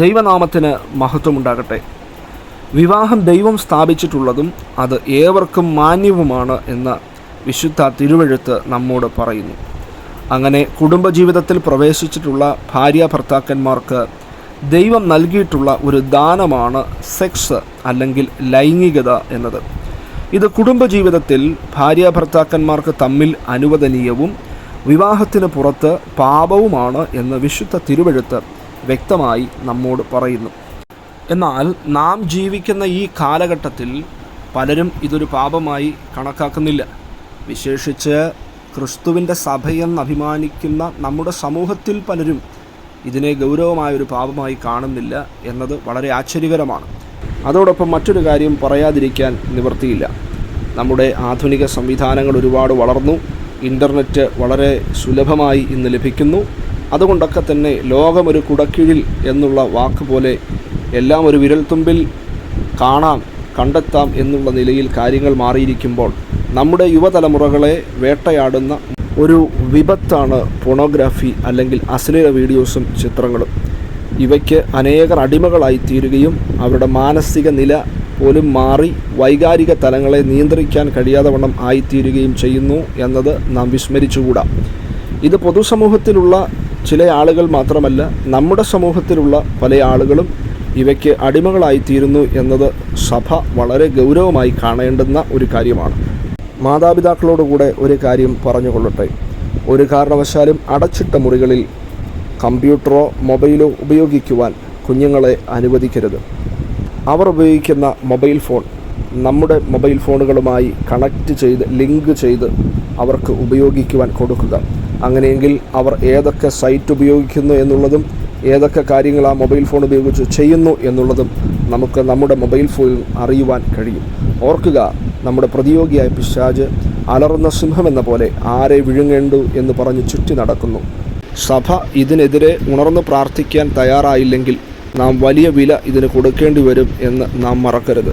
ദൈവനാമത്തിന് മഹത്വമുണ്ടാകട്ടെ. വിവാഹം ദൈവം സ്ഥാപിച്ചിട്ടുള്ളതും അത് ഏവർക്കും മാന്യവുമാണ് എന്ന് വിശുദ്ധ തിരുവഴുത്ത് നമ്മോട് പറയുന്നു. അങ്ങനെ കുടുംബജീവിതത്തിൽ പ്രവേശിച്ചിട്ടുള്ള ഭാര്യ ഭർത്താക്കന്മാർക്ക് ദൈവം നൽകിയിട്ടുള്ള ഒരു ദാനമാണ് സെക്സ് അല്ലെങ്കിൽ ലൈംഗികത എന്നത്. ഇത് കുടുംബജീവിതത്തിൽ ഭാര്യ ഭർത്താക്കന്മാർക്ക് തമ്മിൽ അനുവദനീയവും വിവാഹത്തിന് പുറത്ത് പാപവുമാണ് എന്ന് വിശുദ്ധ തിരുവഴുത്ത് വ്യക്തമായി നമ്മോട് പറയുന്നു. എന്നാൽ നാം ജീവിക്കുന്ന ഈ കാലഘട്ടത്തിൽ പലരും ഇതൊരു പാപമായി കണക്കാക്കുന്നില്ല. വിശേഷിച്ച് ക്രിസ്തുവിന്റെ സഭയെന്ന് അഭിമാനിക്കുന്ന നമ്മുടെ സമൂഹത്തിൽ പലരും ഇതിനെ ഗൗരവമായൊരു പാപമായി കാണുന്നില്ല എന്നത് വളരെ ആശ്ചര്യകരമാണ്. അതോടൊപ്പം മറ്റൊരു കാര്യം പറയാതിരിക്കാൻ നിവൃത്തിയില്ല. നമ്മുടെ ആധുനിക സംവിധാനങ്ങൾ ഒരുപാട് വളർന്നു. ഇന്റർനെറ്റ് വളരെ സുലഭമായി ഇന്ന് ലഭിക്കുന്നു. അതുകൊണ്ടൊക്കെ തന്നെ ലോകമൊരു കുടക്കീഴിൽ എന്നുള്ള വാക്ക് പോലെ എല്ലാം ഒരു വിരൽത്തുമ്പിൽ കാണാം കണ്ടെത്താം എന്നുള്ള നിലയിൽ കാര്യങ്ങൾ മാറിയിരിക്കുമ്പോൾ നമ്മുടെ യുവതലമുറകളെ വേട്ടയാടുന്ന ഒരു വിപത്താണ് പോണോഗ്രാഫി അല്ലെങ്കിൽ അശ്ലീല വീഡിയോസും ചിത്രങ്ങളും. ഇവയ്ക്ക് അനേകർ അടിമകളായി തീരുകയും അവരുടെ മാനസിക നില പോലും മാറി വൈകാരിക തലങ്ങളെ നിയന്ത്രിക്കാൻ കഴിയാതെ വണ്ണം ആയിത്തീരുകയും ചെയ്യുന്നു എന്നത് നാം വിസ്മരിച്ചുകൂടാ. ഇത് പൊതുസമൂഹത്തിലുള്ള ചില ആളുകൾ മാത്രമല്ല നമ്മുടെ സമൂഹത്തിലുള്ള പല ആളുകളും ഇവയ്ക്ക് അടിമകളായിത്തീരുന്നു എന്നത് സഭ വളരെ ഗൗരവമായി കാണേണ്ടുന്ന ഒരു കാര്യമാണ്. മാതാപിതാക്കളോടുകൂടെ ഒരു കാര്യം പറഞ്ഞുകൊള്ളട്ടെ. ഒരു കാരണവശാലും അടച്ചിട്ട മുറികളിൽ കമ്പ്യൂട്ടറോ മൊബൈലോ ഉപയോഗിക്കുവാൻ കുഞ്ഞുങ്ങളെ അനുവദിക്കരുത്. അവർ ഉപയോഗിക്കുന്ന മൊബൈൽ ഫോൺ നമ്മുടെ മൊബൈൽ ഫോണുകളുമായി കണക്റ്റ് ചെയ്ത് ലിങ്ക് ചെയ്ത് അവർക്ക് ഉപയോഗിക്കുവാൻ കൊടുക്കുക. അങ്ങനെയെങ്കിൽ അവർ ഏതൊക്കെ സൈറ്റ് ഉപയോഗിക്കുന്നു എന്നുള്ളതും ഏതൊക്കെ കാര്യങ്ങൾ ആ മൊബൈൽ ഫോൺ ഉപയോഗിച്ച് ചെയ്യുന്നു എന്നുള്ളതും നമുക്ക് നമ്മുടെ മൊബൈൽ ഫോണിൽ അറിയുവാൻ കഴിയും. ഓർക്കുക നമ്മുടെ പ്രതിയോഗിയായ പിശാജ് അലറുന്ന സിംഹമെന്ന പോലെ ആരെ വിഴുങ്ങേണ്ടു എന്ന് പറഞ്ഞ് ചുറ്റി നടക്കുന്നു. സഭ ഇതിനെതിരെ ഉണർന്ന് പ്രാർത്ഥിക്കാൻ തയ്യാറായില്ലെങ്കിൽ നാം വലിയ വില ഇതിന് കൊടുക്കേണ്ടി വരും എന്ന് നാം മറക്കരുത്.